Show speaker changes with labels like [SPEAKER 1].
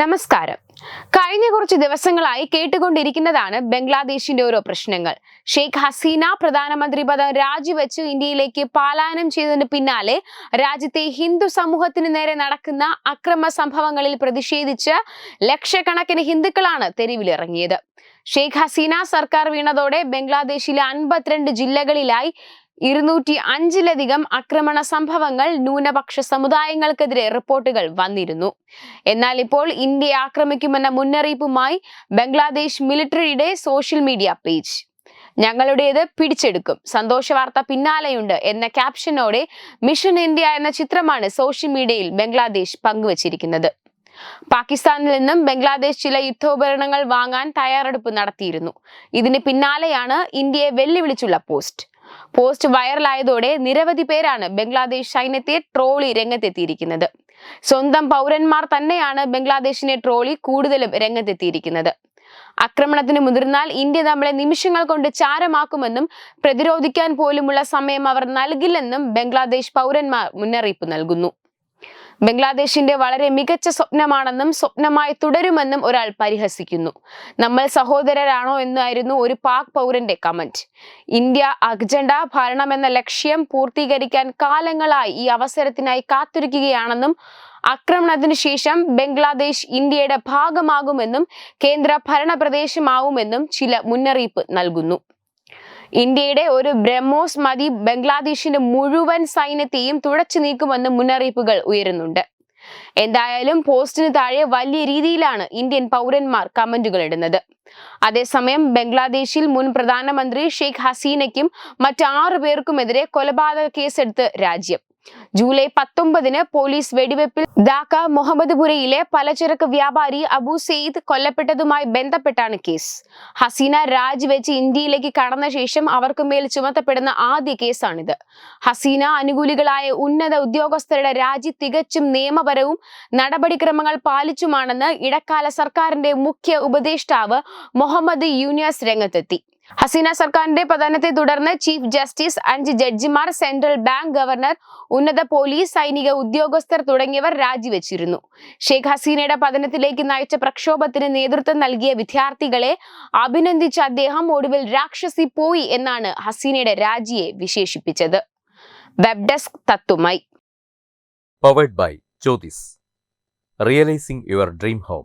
[SPEAKER 1] നമസ്കാരം. കഴിഞ്ഞ കുറച്ച് ദിവസങ്ങളായി കേട്ടുകൊണ്ടിരിക്കുന്നതാണ് ബംഗ്ലാദേശിന്റെ ഓരോ പ്രശ്നങ്ങൾ. ഷെയ്ഖ് ഹസീന പ്രധാനമന്ത്രി പദം രാജിവെച്ച് ഇന്ത്യയിലേക്ക് പാലായനം ചെയ്തതിന് പിന്നാലെ രാജ്യത്തെ ഹിന്ദു സമൂഹത്തിന് നേരെ നടക്കുന്ന അക്രമ സംഭവങ്ങളിൽ പ്രതിഷേധിച്ച് ലക്ഷക്കണക്കിന് ഹിന്ദുക്കളാണ് തെരുവിലിറങ്ങിയത്. ഷെയ്ഖ് ഹസീന സർക്കാർ വീണതോടെ ബംഗ്ലാദേശിലെ അൻപത്തിരണ്ട് ജില്ലകളിലായി ഇരുന്നൂറ്റി അഞ്ചിലധികം ആക്രമണ സംഭവങ്ങൾ ന്യൂനപക്ഷ സമുദായങ്ങൾക്കെതിരെ റിപ്പോർട്ടുകൾ വന്നിരുന്നു. എന്നാൽ ഇപ്പോൾ ഇന്ത്യ ആക്രമിക്കുമെന്ന മുന്നറിയിപ്പുമായി ബംഗ്ലാദേശ് മിലിറ്ററിയുടെ സോഷ്യൽ മീഡിയ പേജ്. ഞങ്ങളുടേത് പിടിച്ചെടുക്കും. സന്തോഷ വാർത്ത പിന്നാലെയുണ്ട് എന്ന ക്യാപ്ഷനോടെ മിഷൻ ഇന്ത്യ എന്ന ചിത്രമാണ് സോഷ്യൽ മീഡിയയിൽ ബംഗ്ലാദേശ് പങ്കുവച്ചിരിക്കുന്നത്. പാകിസ്ഥാനിൽ നിന്നും ബംഗ്ലാദേശ് ചില യുദ്ധോപകരണങ്ങൾ വാങ്ങാൻ തയ്യാറെടുപ്പ് നടത്തിയിരുന്നു. ഇതിന് പിന്നാലെയാണ് ഇന്ത്യയെ വെല്ലുവിളിച്ചുള്ള പോസ്റ്റ്. പോസ്റ്റ് വൈറലായതോടെ നിരവധി പേരാണ് ബംഗ്ലാദേശ് സൈന്യത്തെ ട്രോളി രംഗത്തെത്തിയിരിക്കുന്നത്. സ്വന്തം പൗരന്മാർ തന്നെയാണ് ബംഗ്ലാദേശിനെ ട്രോളി കൂടുതലും രംഗത്തെത്തിയിരിക്കുന്നത്. ആക്രമണത്തിന് മുതിർന്നാൽ ഇന്ത്യ നമ്മളെ നിമിഷങ്ങൾ കൊണ്ട് ചാരമാക്കുമെന്നും പ്രതിരോധിക്കാൻ പോലുമുള്ള സമയം അവർ നൽകില്ലെന്നും ബംഗ്ലാദേശ് പൗരന്മാർ മുന്നറിയിപ്പ് നൽകുന്നു. ബംഗ്ലാദേശിന്റെ വളരെ മികച്ച സ്വപ്നമാണെന്നും സ്വപ്നമായി തുടരുമെന്നും ഒരാൾ പരിഹസിക്കുന്നു. നമ്മൾ സഹോദരരാണോ എന്നായിരുന്നു ഒരു പാക് പൗരന്റെ കമന്റ്. ഇന്ത്യ അജണ്ട ഭരണമെന്ന ലക്ഷ്യം പൂർത്തീകരിക്കാൻ കാലങ്ങളായി ഈ അവസരത്തിനായി കാത്തിരിക്കുകയാണെന്നും ആക്രമണത്തിന് ശേഷം ബംഗ്ലാദേശ് ഇന്ത്യയുടെ ഭാഗമാകുമെന്നും കേന്ദ്ര ഭരണ പ്രദേശമാവുമെന്നും ചില മുന്നറിയിപ്പ് നൽകുന്നു. ഇന്ത്യയുടെ ഒരു ബ്രഹ്മോസ് മതി ബംഗ്ലാദേശിന്റെ മുഴുവൻ സൈന്യത്തെയും തുടച്ചു നീക്കുമെന്ന് മുന്നറിയിപ്പുകൾ ഉയരുന്നുണ്ട്. എന്തായാലും പോസ്റ്റിന് താഴെ വലിയ രീതിയിലാണ് ഇന്ത്യൻ പൗരന്മാർ കമന്റുകൾ ഇടുന്നത്. അതേസമയം ബംഗ്ലാദേശിൽ മുൻ പ്രധാനമന്ത്രി ഷെയ്ഖ് ഹസീനയ്ക്കും മറ്റാറു പേർക്കുമെതിരെ കൊലപാതക കേസെടുത്ത് രാജ്യം. ജൂലൈ പത്തൊമ്പതിന് പോലീസ് വെടിവെപ്പിൽ ധാക്ക മുഹമ്മദ്പുരയിലെ പലചരക്ക് വ്യാപാരി അബു സെയ്ദ് കൊല്ലപ്പെട്ടതുമായി ബന്ധപ്പെട്ടാണ് കേസ്. ഹസീന രാജിവെച്ച് ഇന്ത്യയിലേക്ക് കടന്ന ശേഷം അവർക്ക് മേൽ ചുമത്തപ്പെടുന്ന ആദ്യ കേസാണിത്. ഹസീന അനുകൂലികളായ ഉന്നത ഉദ്യോഗസ്ഥരുടെ രാജി തികച്ചും നിയമപരവും നടപടിക്രമങ്ങൾ പാലിച്ചുമാണെന്ന് ഇടക്കാല സർക്കാരിന്റെ മുഖ്യ ഉപദേഷ്ടാവ് മുഹമ്മദ് യൂനിയസ് രംഗത്തെത്തി. ഹസീന സർക്കാരിന്റെ പതനത്തെ തുടർന്ന് ചീഫ് ജസ്റ്റിസ് അഞ്ച് ജഡ്ജിമാർ സെൻട്രൽ ബാങ്ക് ഗവർണർ ഉന്നത പോലീസ് സൈനിക ഉദ്യോഗസ്ഥർ തുടങ്ങിയവർ രാജിവെച്ചിരുന്നു. ഷെയ്ഖ് ഹസീനയുടെ പതനത്തിലേക്ക് നയിച്ച പ്രക്ഷോഭത്തിന് നേതൃത്വം നൽകിയ വിദ്യാർത്ഥികളെ അഭിനന്ദിച്ച അദ്ദേഹം ഒടുവിൽ രാക്ഷസി പോയി എന്നാണ് ഹസീനയുടെ രാജിയെ വിശേഷിപ്പിച്ചത്. Web desk തത്തുമായി
[SPEAKER 2] powered by Jyothis realising your dream home